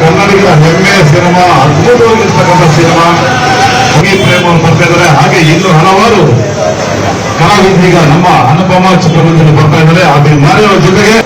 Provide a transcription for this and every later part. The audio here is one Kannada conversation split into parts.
ಕನ್ನಡಿಗರ ಹೆಮ್ಮೆಯ ಸಿನಿಮಾ, ಅದ್ಭುತವಾಗಿರ್ತಕ್ಕಂಥ ಸಿನಿಮಾ. ಹುಗಿ ಪ್ರೇಮ ಬರ್ತಾ ಇದ್ದಾರೆ. ಹಾಗೆ ಇನ್ನು ಹಲವಾರು ಕಲಾವಿದೀಗ ನಮ್ಮ ಅನುಪಮ ಚಿತ್ರಮಂದಿರ ಬರ್ತಾ ಇದ್ದಾರೆ. ಅಭಿಮಾನಿಗಳ ಜೊತೆಗೆ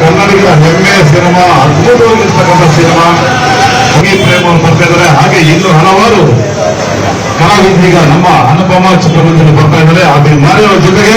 ಕನ್ನಡಿಗರ ಹೆಮ್ಮೆಯ ಸಿನಿಮಾ ಅದ್ಭುತವಾಗಿರ್ತಕ್ಕಂಥ ಸಿನಿಮಾ ಹುಗಿ ಪ್ರೇಮ ಬರ್ತಾ ಇದ್ದಾರೆ ಹಾಗೆ ಇನ್ನು ಹಲವಾರು ಕಲಾವಿದೀಗ ನಮ್ಮ ಅನುಪಮ ಚಿತ್ರಮಂದಿರ ಬರ್ತಾ ಇದ್ದಾರೆ ಅಭಿಮಾನಿಗಳ ಜೊತೆಗೆ